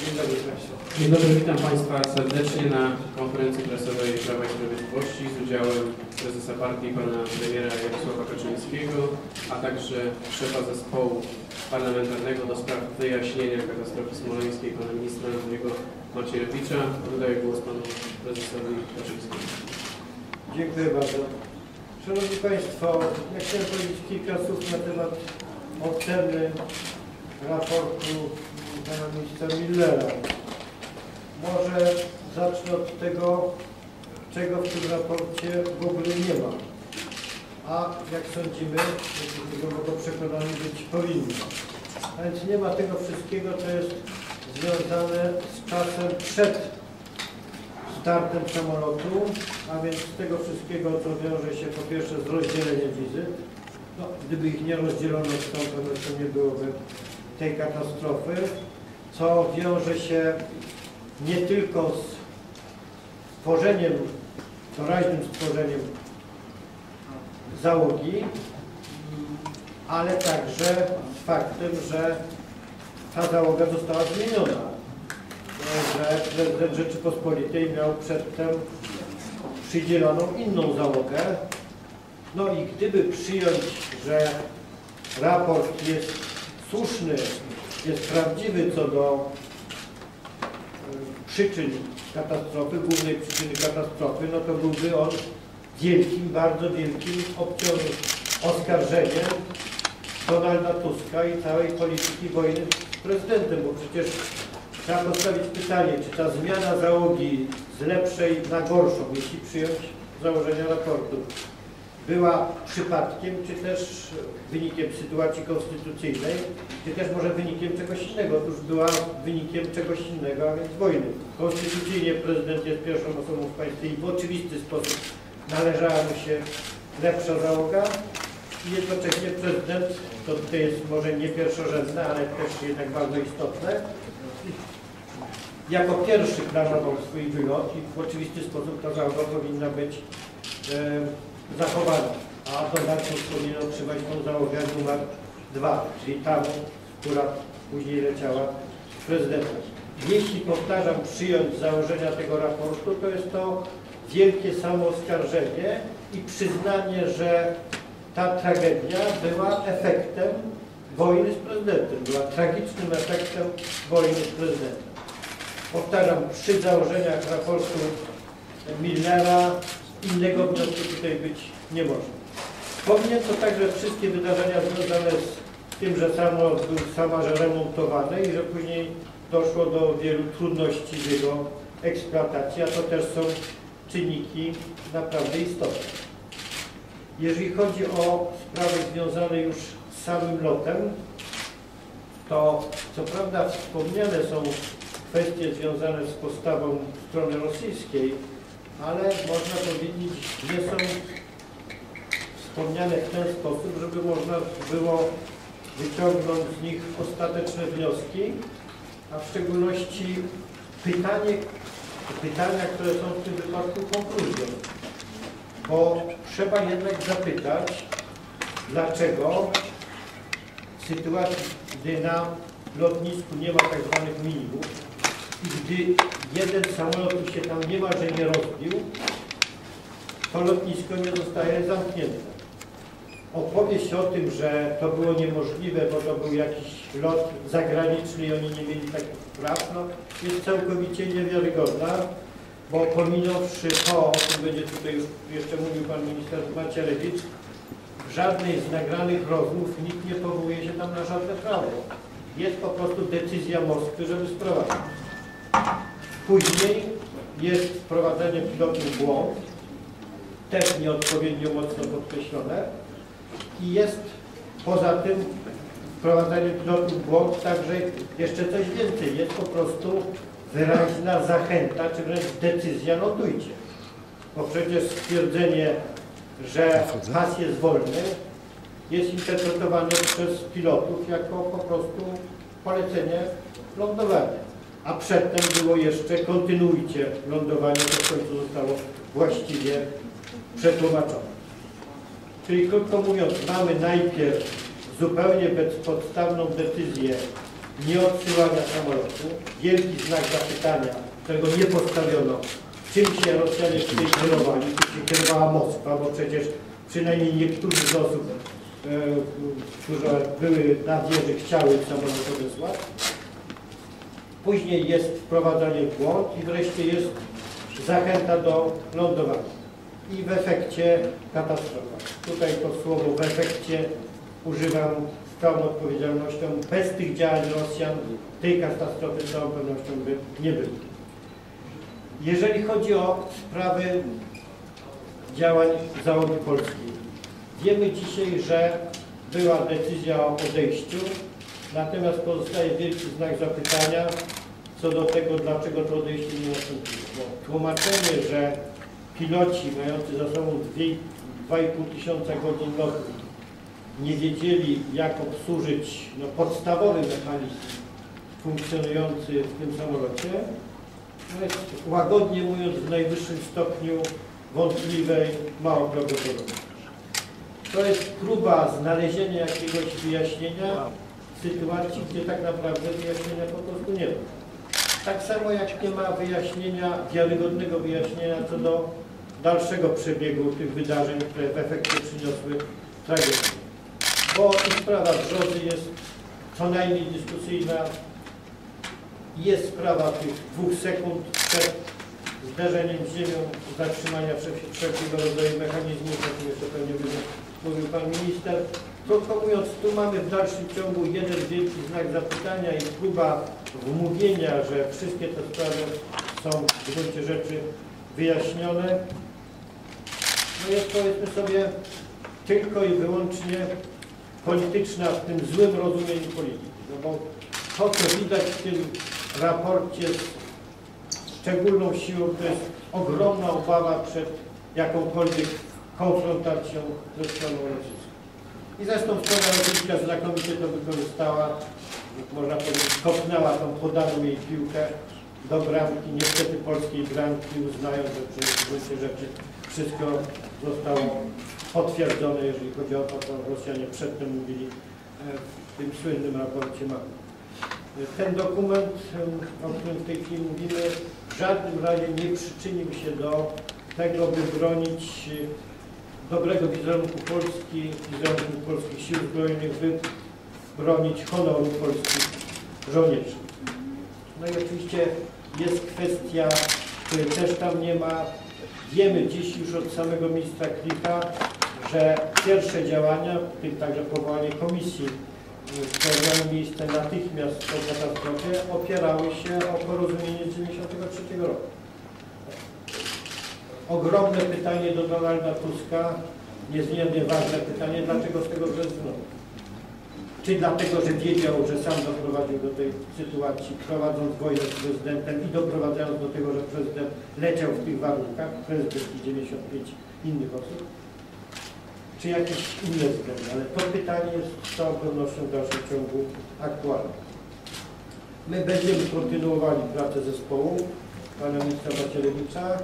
Dzień dobry Państwu. Dzień dobry, witam Państwa serdecznie na konferencji prasowej Prawa i Sprawiedliwości z udziałem prezesa partii pana premiera Jarosława Kaczyńskiego, a także szefa zespołu parlamentarnego do spraw wyjaśnienia katastrofy smoleńskiej pana ministra Antoniego Macierewicza. Oddaję głos panu prezesowi Kaczyńskiemu. Dziękuję bardzo. Szanowni Państwo, ja chciałem powiedzieć kilka słów na temat oceny raportu pana ministra Millera. Może zacznę od tego, czego w tym raporcie w ogóle nie ma. A jak sądzimy, głęboko przekonani być powinno. A więc nie ma tego wszystkiego, co jest związane z czasem przed startem samolotu, a więc z tego wszystkiego, co wiąże się po pierwsze z rozdzieleniem wizyt. No, gdyby ich nie rozdzielono to nie byłoby tej katastrofy, co wiąże się nie tylko z stworzeniem, doraźnym stworzeniem załogi, ale także z faktem, że ta załoga została zmieniona że prezydent Rzeczypospolitej miał przedtem przydzieloną inną załogę. No i gdyby przyjąć, że raport jest słuszny, jest prawdziwy co do y, przyczyn katastrofy, głównej przyczyny katastrofy, no to byłby on wielkim, bardzo wielkim oskarżeniem Donalda Tuska i całej polityki wojny z prezydentem, bo przecież Trzeba postawić pytanie, czy ta zmiana załogi z lepszej na gorszą, jeśli przyjąć założenia raportu, była przypadkiem, czy też wynikiem sytuacji konstytucyjnej, czy też może wynikiem czegoś innego. Otóż była wynikiem czegoś innego, a więc wojny. Konstytucyjnie prezydent jest pierwszą osobą w państwie i w oczywisty sposób należała mu się lepsza załoga i jednocześnie prezydent, to tutaj jest może nie pierwszorzędne, ale też jednak bardzo istotne, jako pierwszy planował swój wylot i w oczywisty sposób ta załoga powinna być e, zachowana. A dodatkowo powinien otrzymać tą załogę numer dwa, czyli tą, która później leciała prezydentem. Jeśli, powtarzam, przyjąć założenia tego raportu, to jest to wielkie samooskarżenie i przyznanie, że ta tragedia była efektem wojny z prezydentem, była tragicznym efektem wojny z prezydentem. Powtarzam, przy założeniach raportu Millera innego wniosku tutaj być nie może. Pominięto także wszystkie wydarzenia związane z tym, że samolot był samarze remontowany i że później doszło do wielu trudności w jego eksploatacji, a to też są czynniki naprawdę istotne. Jeżeli chodzi o sprawy związane już z samym lotem, to co prawda wspomniane są kwestie związane z postawą strony rosyjskiej, ale można powiedzieć, nie są wspomniane w ten sposób, żeby można było wyciągnąć z nich ostateczne wnioski, a w szczególności pytanie, pytania, które są w tym wypadku konkluzją. Bo trzeba jednak zapytać, dlaczego w sytuacji, gdy na lotnisku nie ma tak zwanych minimów, i gdy jeden samolot się tam niemalże nie rozbił, to lotnisko nie zostaje zamknięte. Opowieść o tym, że to było niemożliwe, bo to był jakiś lot zagraniczny i oni nie mieli takich praw, no, jest całkowicie niewiarygodna, bo pominąwszy to, o czym będzie tutaj już jeszcze mówił pan minister Macierewicz, w żadnej z nagranych rozmów nikt nie powołuje się tam na żadne prawo. Jest po prostu decyzja Moskwy, żeby sprowadzić. Później jest wprowadzenie pilotu w błąd, też nieodpowiednio mocno podkreślone i jest poza tym wprowadzenie pilotu w błąd także jeszcze coś więcej. Jest po prostu wyraźna zachęta, czy wręcz decyzja notujcie. Bo przecież stwierdzenie, że pas jest wolny, jest interpretowane przez pilotów jako po prostu polecenie lądowania a przedtem było jeszcze kontynuujcie lądowanie, to w końcu zostało właściwie przetłumaczone. Czyli krótko mówiąc, mamy najpierw zupełnie bezpodstawną decyzję nieodsyłania samolotu, wielki znak zapytania, którego nie postawiono, czym się Rosjanie tutaj kierowali, czym się kierowała Moskwa, bo przecież przynajmniej niektórzy z osób, e, które były na wieży, chciały samolot odesłać. Później jest wprowadzanie w błąd i wreszcie jest zachęta do lądowania. I w efekcie katastrofa. Tutaj to słowo w efekcie używam z całą odpowiedzialnością. Bez tych działań Rosjan tej katastrofy z całą pewnością by nie było. Jeżeli chodzi o sprawy działań załogi polskiej, wiemy dzisiaj, że była decyzja o odejściu, natomiast pozostaje wielki znak zapytania co do tego, dlaczego to odejście nie nastąpiło. Tłumaczenie, że piloci mający za sobą 2,5 tysiąca godzin lotu nie wiedzieli, jak obsłużyć no, podstawowy mechanizm funkcjonujący w tym samolocie, no jest łagodnie mówiąc w najwyższym stopniu wątpliwej, mało prawdopodobnej. To jest próba znalezienia jakiegoś wyjaśnienia sytuacji, gdzie tak naprawdę wyjaśnienia po prostu nie ma. Tak samo jak nie ma wyjaśnienia, wiarygodnego wyjaśnienia co do dalszego przebiegu tych wydarzeń, które w efekcie przyniosły tragedię. Bo sprawa Brzozy jest co najmniej dyskusyjna. Jest sprawa tych dwóch sekund przed zderzeniem z ziemią, zatrzymania wszel- wszelkiego rodzaju mechanizmów, o tym jeszcze pewnie będzie mówił Pan Minister. Krótko mówiąc, tu mamy w dalszym ciągu jeden wielki znak zapytania i próba wmówienia, że wszystkie te sprawy są w gruncie rzeczy wyjaśnione. No jest powiedzmy sobie tylko i wyłącznie polityczna w tym złym rozumieniu polityki. No bo to, co widać w tym raporcie z szczególną siłą, to jest ogromna obawa przed jakąkolwiek konfrontacją ze stroną rosyjską. I zresztą strona rosyjska znakomicie to wykorzystała, można powiedzieć, kopnęła tą podaną jej piłkę do bramki, niestety polskiej bramki, uznając, że w gruncie rzeczy wszystko zostało potwierdzone, jeżeli chodzi o to, co Rosjanie przedtem mówili e, w tym słynnym raporcie mamy. Ten dokument, e, o którym w tej chwili mówimy, w żadnym razie nie przyczynił się do tego, by bronić dobrego wizerunku Polski, wizerunku polskich sił zbrojnych, by bronić honoru polskich żołnierzy. No i oczywiście jest kwestia, której też tam nie ma. Wiemy dziś już od samego ministra Klicha, że pierwsze działania, w tym także powołanie komisji, które miały miejsce natychmiast po katastrofie, opierały się o porozumienie z 1993 roku. Ogromne pytanie do Donalda Tuska, niezmiernie ważne pytanie, dlaczego z tego zrezygnował? Czy dlatego, że wiedział, że sam doprowadził do tej sytuacji, prowadząc wojnę z prezydentem i doprowadzając do tego, że prezydent leciał w tych warunkach, prezydent i 95 innych osób? Czy jakieś inne względy? Ale to pytanie jest z całą pewnością w dalszym ciągu aktualne. My będziemy kontynuowali pracę zespołu pana ministra Macierewicza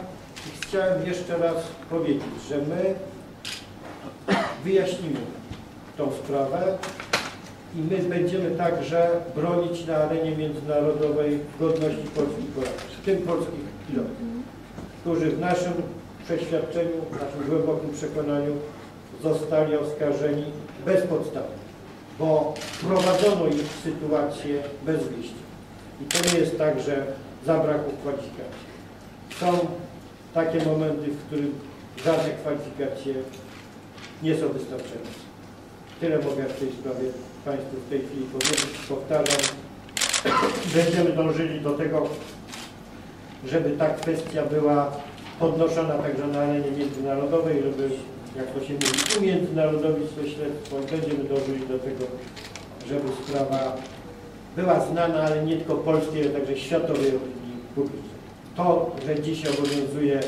chciałem jeszcze raz powiedzieć, że my wyjaśnimy tą sprawę i my będziemy także bronić na arenie międzynarodowej godności polskich Polaków, w tym polskich pilotów, którzy w naszym przeświadczeniu, w naszym głębokim przekonaniu zostali oskarżeni bezpodstawnie, bo prowadzono ich w sytuację bez wyjścia. I to nie jest tak, że zabrakło kwalifikacji. Są takie momenty, w których żadne kwalifikacje nie są wystarczające. Tyle mogę w tej sprawie Państwu w tej chwili powiedzieć. Powtarzam, będziemy dążyli do tego, żeby ta kwestia była podnoszona także na arenie międzynarodowej, żeby, jak to się mówi, umiędzynarodowić to śledztwo. Będziemy dążyli do tego, żeby sprawa była znana, ale nie tylko polskiej, ale także światowej opinii publicznej. To, że dziś obowiązuje e,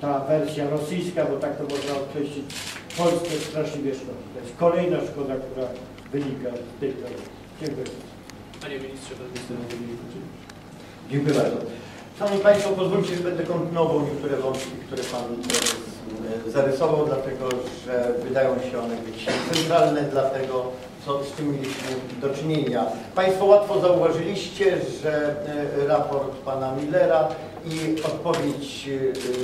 ta wersja rosyjska, bo tak to można określić, Polskę straszliwie szkodzi. To jest kolejna szkoda, która wynika z tej tragedii. Dziękuję. Panie ministrze, pan minister. Dziękuję bardzo. Szanowni Państwo, pozwólcie, że będę kontynuował niektóre wątki, które Pan e, zarysował, dlatego że wydają się one być centralne dla tego, co z czym mieliśmy do czynienia. Państwo łatwo zauważyliście, że e, raport pana Millera i odpowiedź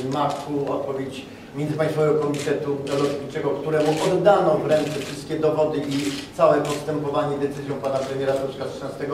e, MAK-u, odpowiedź Międzypaństwowego Komitetu Lotniczego, któremu oddano w ręce wszystkie dowody i całe postępowanie decyzją pana premiera Tuska z 13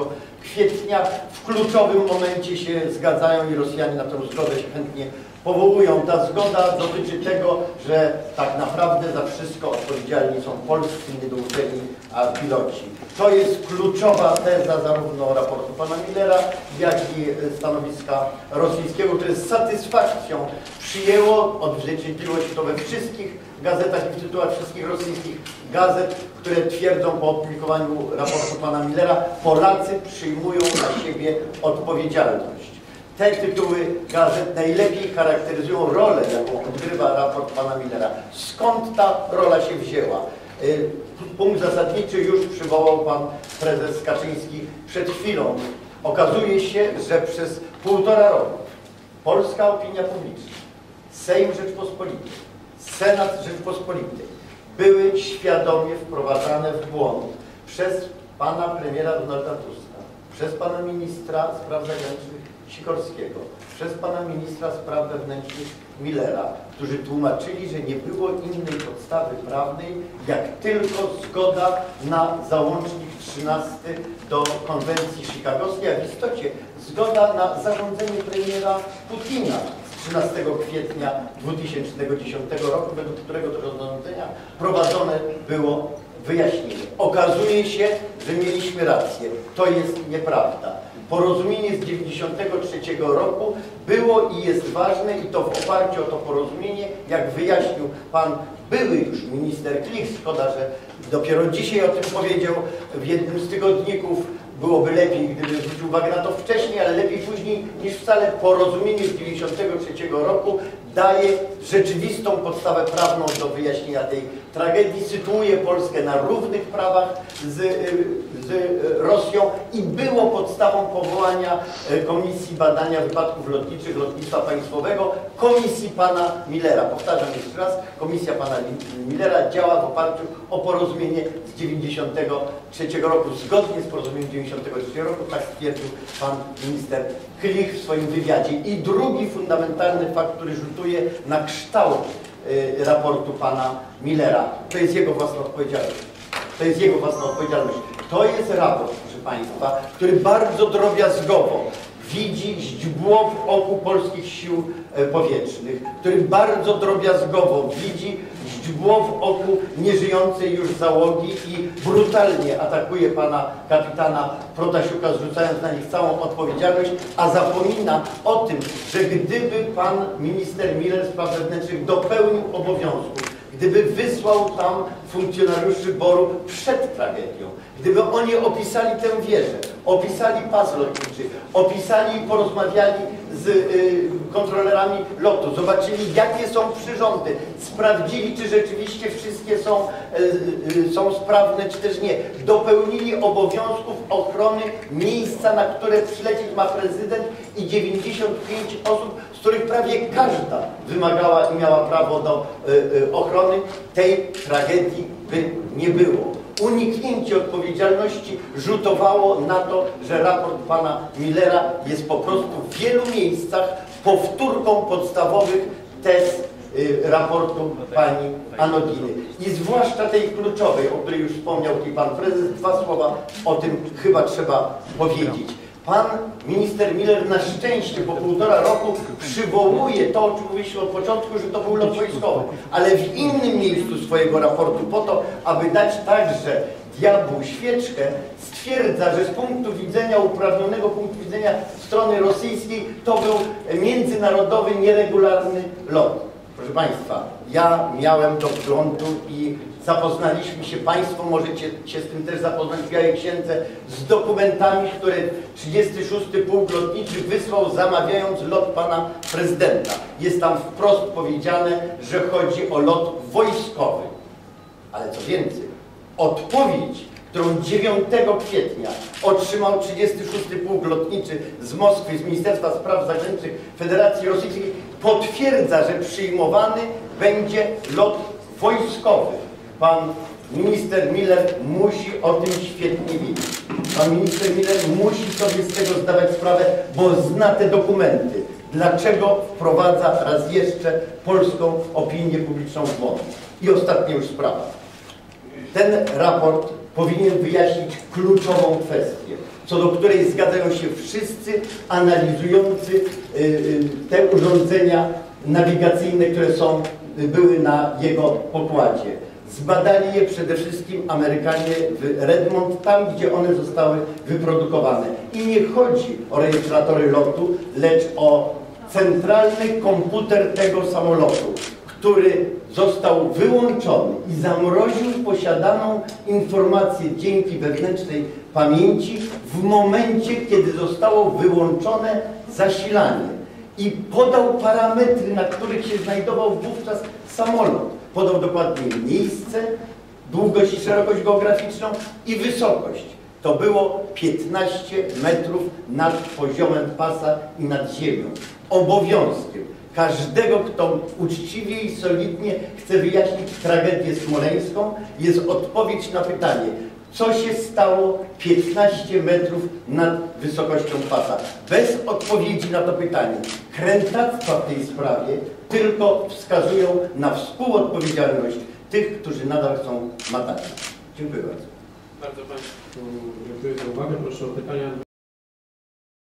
kwietnia w kluczowym momencie się zgadzają i Rosjanie na tę zgodę się chętnie powołują. Ta zgoda dotyczy tego, że tak naprawdę za wszystko odpowiedzialni są polscy niedouczeni a piloci. To jest kluczowa teza zarówno raportu pana Millera, jak i stanowiska rosyjskiego, które z satysfakcją przyjęło, odzwierciedliło się to we wszystkich gazetach i w tytułach wszystkich rosyjskich gazet, które twierdzą po opublikowaniu raportu pana Millera, Polacy przyjmują na siebie odpowiedzialność. Te tytuły gazet najlepiej charakteryzują rolę, jaką odgrywa raport pana Millera. Skąd ta rola się wzięła? Y, Punkt zasadniczy już przywołał pan prezes Kaczyński przed chwilą. Okazuje się, że przez półtora roku polska opinia publiczna, Sejm Rzeczpospolitej, Senat Rzeczpospolitej były świadomie wprowadzane w błąd przez pana premiera Donalda Tuska, przez pana ministra spraw zagranicznych Sikorskiego, przez pana ministra spraw wewnętrznych Millera, którzy tłumaczyli, że nie było innej podstawy prawnej, jak tylko zgoda na załącznik 13 do konwencji chicagowskiej, a w istocie zgoda na zarządzenie premiera Putina 13 kwietnia 2010 roku, według którego to rozporządzenia prowadzone było wyjaśnienie. Okazuje się, że mieliśmy rację. To jest nieprawda. Porozumienie z 1993 roku było i jest ważne i to w oparciu o to porozumienie, jak wyjaśnił pan były już minister Klich, szkoda, że dopiero dzisiaj o tym powiedział w jednym z tygodników, byłoby lepiej, gdyby zwrócił uwagę na to wcześniej, ale lepiej później niż wcale porozumienie z 1993 roku daje rzeczywistą podstawę prawną do wyjaśnienia tej tragedii, sytuuje Polskę na równych prawach z, y, z Rosją i było podstawą powołania y, Komisji Badania Wypadków Lotniczych Lotnictwa Państwowego, Komisji Pana Millera. Powtarzam jeszcze raz, Komisja Pana Millera działa w oparciu o porozumienie z 1993 roku, zgodnie z porozumieniem 1993 roku, tak stwierdził Pan Minister Klich w swoim wywiadzie. I drugi fundamentalny fakt, który rzutuje na kształt y, raportu Pana Millera, to jest jego własna odpowiedzialność. To jest jego własna odpowiedzialność. To jest raport, proszę Państwa, który bardzo drobiazgowo widzi źdźbło w oku polskich sił e, powietrznych, który bardzo drobiazgowo widzi źdźbło w oku nieżyjącej już załogi i brutalnie atakuje pana kapitana Protasiuka, zrzucając na nich całą odpowiedzialność, a zapomina o tym, że gdyby pan minister Miller spraw wewnętrznych dopełnił obowiązków, gdyby wysłał tam funkcjonariuszy BOR-u przed tragedią, gdyby oni opisali tę wieżę, opisali pas lotniczy, opisali i porozmawiali z y, kontrolerami lotu, zobaczyli jakie są przyrządy, sprawdzili czy rzeczywiście wszystkie są, y, y, są sprawne czy też nie, dopełnili obowiązków ochrony miejsca, na które przylecieć ma prezydent i 95 osób, z których prawie każda wymagała i miała prawo do y, y, ochrony, tej tragedii by nie było. Uniknięcie odpowiedzialności rzutowało na to, że raport pana Millera jest po prostu w wielu miejscach powtórką podstawowych tez y, raportu pani Anodiny. I zwłaszcza tej kluczowej, o której już wspomniał tutaj pan prezes, dwa słowa o tym chyba trzeba powiedzieć. Pan minister Miller na szczęście po półtora roku przywołuje to, o czym mówiliśmy od początku, że to był lot wojskowy, ale w innym miejscu swojego raportu po to, aby dać także diabłu świeczkę, stwierdza, że z punktu widzenia uprawnionego punktu widzenia strony rosyjskiej to był międzynarodowy, nieregularny lot. Proszę Państwa, ja miałem do wglądu i zapoznaliśmy się, Państwo możecie się z tym też zapoznać w Białej Księdze, z dokumentami, które 36. Pułk Lotniczy wysłał zamawiając lot Pana Prezydenta. Jest tam wprost powiedziane, że chodzi o lot wojskowy. Ale co więcej, odpowiedź, którą 9 kwietnia otrzymał 36. Pułk Lotniczy z Moskwy, z Ministerstwa Spraw Zagranicznych Federacji Rosyjskiej, potwierdza, że przyjmowany będzie lot wojskowy. Pan Minister Miller musi o tym świetnie wiedzieć. Pan minister Miller musi sobie z tego zdawać sprawę, bo zna te dokumenty. Dlaczego wprowadza raz jeszcze polską opinię publiczną w błąd? I ostatnia już sprawa. Ten raport powinien wyjaśnić kluczową kwestię, co do której zgadzają się wszyscy analizujący y, y, te urządzenia nawigacyjne, które są, y, były na jego pokładzie. Zbadali je przede wszystkim Amerykanie w Redmond, tam gdzie one zostały wyprodukowane. I nie chodzi o rejestratory lotu, lecz o centralny komputer tego samolotu, który został wyłączony i zamroził posiadaną informację dzięki wewnętrznej pamięci w momencie, kiedy zostało wyłączone zasilanie i podał parametry, na których się znajdował wówczas samolot. Podał dokładnie miejsce, długość i szerokość geograficzną i wysokość. To było 15 metrów nad poziomem pasa i nad ziemią. Obowiązkiem każdego, kto uczciwie i solidnie chce wyjaśnić tragedię smoleńską, jest odpowiedź na pytanie, co się stało 15 metrów nad wysokością pasa. Bez odpowiedzi na to pytanie. Krętactwa w tej sprawie tylko wskazują na współodpowiedzialność tych, którzy nadal są matami. Dziękuję bardzo. Bardzo Państwu dziękuję za uwagę. Proszę o pytania.